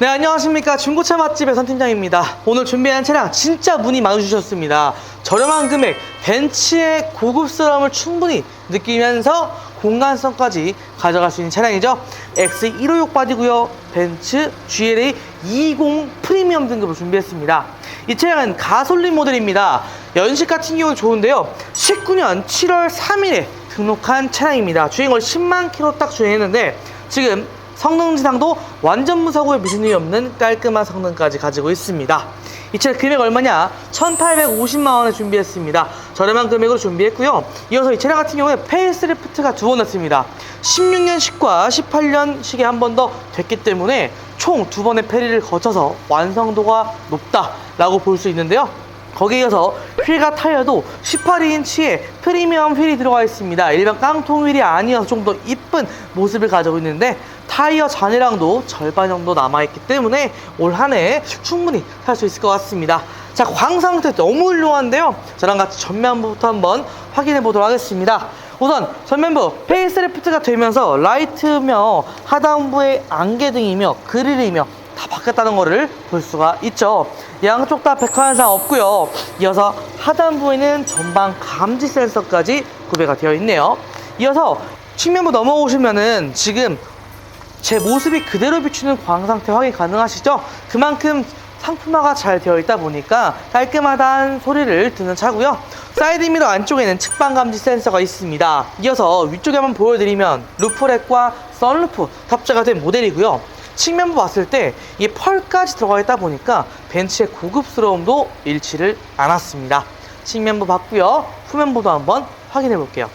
네 안녕하십니까. 중고차 맛집의 선팀장입니다. 오늘 준비한 차량 진짜 문의 많으주셨습니다. 저렴한 금액 벤츠의 고급스러움을 충분히 느끼면서 공간성까지 가져갈 수 있는 차량이죠. X156 바디고요 벤츠 GLA 20 프리미엄 등급을 준비했습니다. 이 차량은 가솔린 모델입니다. 연식 같은 경우는 좋은데요. 19년 7월 3일에 등록한 차량입니다. 주행거리 10만 킬로 딱 주행했는데 지금 성능 지상도 완전 무사고에 미진이 없는 깔끔한 성능까지 가지고 있습니다. 이 차 금액 얼마냐? 1,850만 원에 준비했습니다. 저렴한 금액으로 준비했고요. 이어서 이 차량 같은 경우에 페이스리프트가 두 번 났습니다. 16년식과 18년식에 한 번 더 됐기 때문에 총 두 번의 페리를 거쳐서 완성도가 높다라고 볼 수 있는데요. 거기에 이어서 휠과 타이어도 18인치의 프리미엄 휠이 들어가 있습니다. 일반 깡통 휠이 아니어서 좀 더 이쁜 모습을 가지고 있는데 타이어 잔해량도 절반 정도 남아있기 때문에 올 한 해 충분히 탈 수 있을 것 같습니다. 자, 광 상태 너무 훌륭한데요. 저랑 같이 전면부부터 한번 확인해 보도록 하겠습니다. 우선 전면부 페이스리프트가 되면서 라이트며 하단부의 안개등이며 그릴이며 다 바뀌었다는 것을 볼 수가 있죠. 양쪽 다 백화 현상 없고요. 이어서 하단부에는 전방 감지 센서까지 구비가 되어 있네요. 이어서 측면부 넘어오시면은 지금 제 모습이 그대로 비추는 광 상태 확인 가능하시죠? 그만큼 상품화가 잘 되어 있다 보니까 깔끔하다는 소리를 듣는 차고요. 사이드 미러 안쪽에는 측방 감지 센서가 있습니다. 이어서 위쪽에 한번 보여드리면 루프렉과 썬루프 탑재가 된 모델이고요. 측면부 봤을 때 이 펄까지 들어가 있다 보니까 벤츠의 고급스러움도 잃지를 않았습니다. 측면부 봤고요. 후면부도 한번 확인해 볼게요.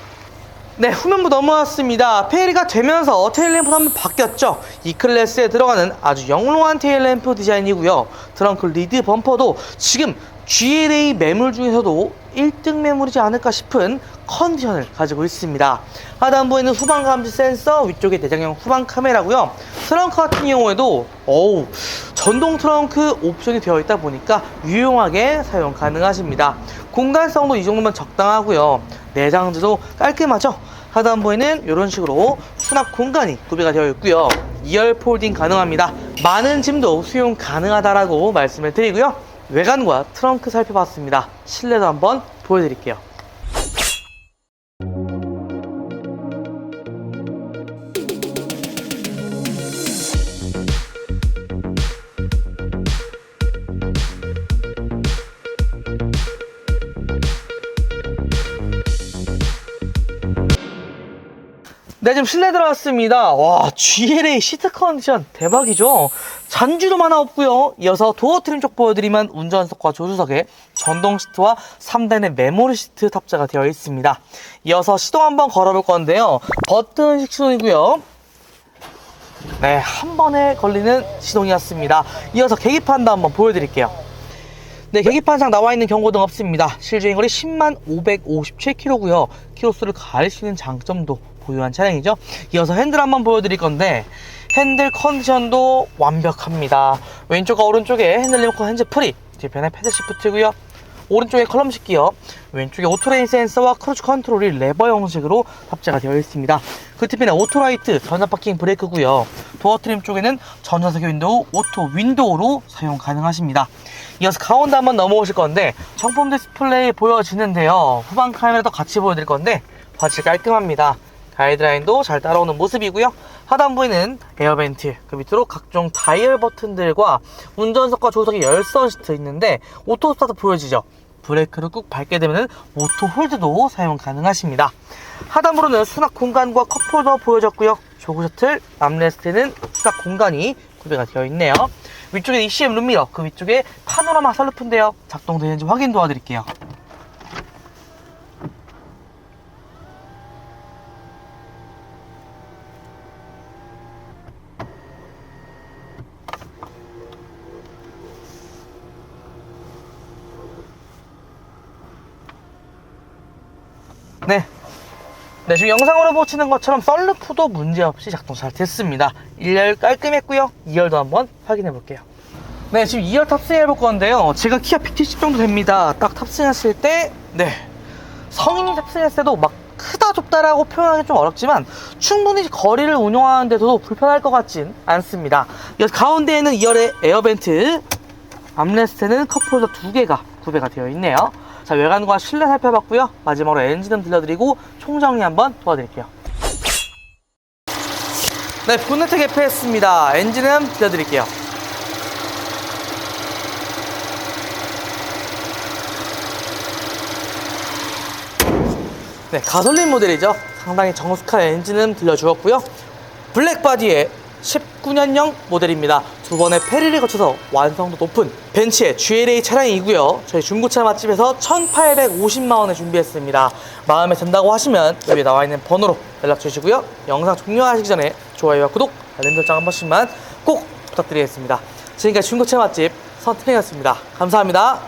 네, 후면부 넘어왔습니다. 페리가 되면서 테일램프 한번 바뀌었죠. 이 클래스에 들어가는 아주 영롱한 테일램프 디자인이고요. 트렁크 리드 범퍼도 지금 GLA 매물 중에서도 1등 매물이지 않을까 싶은 컨디션을 가지고 있습니다. 하단부에는 후방 감지 센서, 위쪽에 내장형 후방 카메라고요. 트렁크 같은 경우에도 어우 전동 트렁크 옵션이 되어 있다 보니까 유용하게 사용 가능하십니다. 공간성도 이 정도면 적당하고요. 내장재도 깔끔하죠. 하단부에는 이런 식으로 수납 공간이 구비가 되어 있고요. 2열 폴딩 가능합니다. 많은 짐도 수용 가능하다라고 말씀을 드리고요. 외관과 트렁크 살펴봤습니다. 실내도 한번 보여드릴게요. 네, 지금 실내 들어왔습니다. 와, GLA 시트 컨디션 대박이죠? 잔주도 하나 없고요. 이어서 도어 트림 쪽 보여드리면 운전석과 조수석에 전동 시트와 3단의 메모리 시트 탑재가 되어 있습니다. 이어서 시동 한번 걸어볼 건데요. 버튼식 시동이고요. 네, 한 번에 걸리는 시동이었습니다. 이어서 계기판도 한번 보여드릴게요. 네, 계기판상 나와 있는 경고등 없습니다. 실주행거리 10만 557km고요. 키로수를 있는 장점도 보유한 차량이죠. 이어서 핸들 한번 보여드릴 건데 핸들 컨디션도 완벽합니다. 왼쪽과 오른쪽에 핸들 리모컨 핸즈 프리, 뒤편에 패드 시프트고요. 오른쪽에 컬럼 식기요. 왼쪽에 오토레인 센서와 크루즈 컨트롤이 레버 형식으로 탑재가 되어 있습니다. 그 뒤편에 오토라이트 전자 파킹 브레이크고요. 도어 트림 쪽에는 전자석 윈도우, 오토 윈도우로 사용 가능하십니다. 이어서 가운데 한번 넘어오실 건데 정품 디스플레이 보여지는데요. 후방 카메라도 같이 보여드릴 건데 바지 깔끔합니다. 가이드라인도 잘 따라오는 모습이고요. 하단부에는 에어벤트, 그 밑으로 각종 다이얼 버튼들과 운전석과 조석에 열선 시트 있는데 오토 스타트 보여지죠? 브레이크를 꾹 밟게 되면 오토 홀드도 사용 가능하십니다. 하단부로는 수납 공간과 컵홀더 보여졌고요. 조그 셔틀, 암레스트는 수납 공간이 구비가 되어 있네요. 위쪽에 ECM 룸미러, 그 위쪽에 파노라마 설루프인데요. 작동되는지 확인 도와드릴게요. 네. 네, 지금 영상으로 보시는 것처럼 썰루프도 문제없이 작동 잘 됐습니다. 1열 깔끔했고요. 2열도 한번 확인해 볼게요. 네, 지금 2열 탑승해 볼 건데요. 제가 키가 170 정도 됩니다. 딱 탑승했을 때, 네. 성인이 탑승했을 때도 막 크다 좁다라고 표현하기 좀 어렵지만 충분히 거리를 운용하는 데도 불편할 것 같진 않습니다. 이 가운데에는 2열의 에어벤트, 암레스트는 컵홀더 두 개가 구배가 되어 있네요. 자, 외관과 실내 살펴봤고요. 마지막으로 엔진음 들려드리고 총정리 한번 도와드릴게요. 네, 본네트 개폐했습니다. 엔진음 들려드릴게요. 네, 가솔린 모델이죠. 상당히 정숙한 엔진음 들려주었고요. 블랙 바디의 19년형 모델입니다. 두 번의 페리를 거쳐서 완성도 높은 벤츠의 GLA 차량이고요. 저희 중고차 맛집에서 1,850만 원에 준비했습니다. 마음에 든다고 하시면 여기 나와 있는 번호로 연락 주시고요. 영상 종료하시기 전에 좋아요와 구독, 알림 설정 한 번씩만 꼭 부탁드리겠습니다. 지금까지 중고차 맛집 선트링이었습니다. 감사합니다.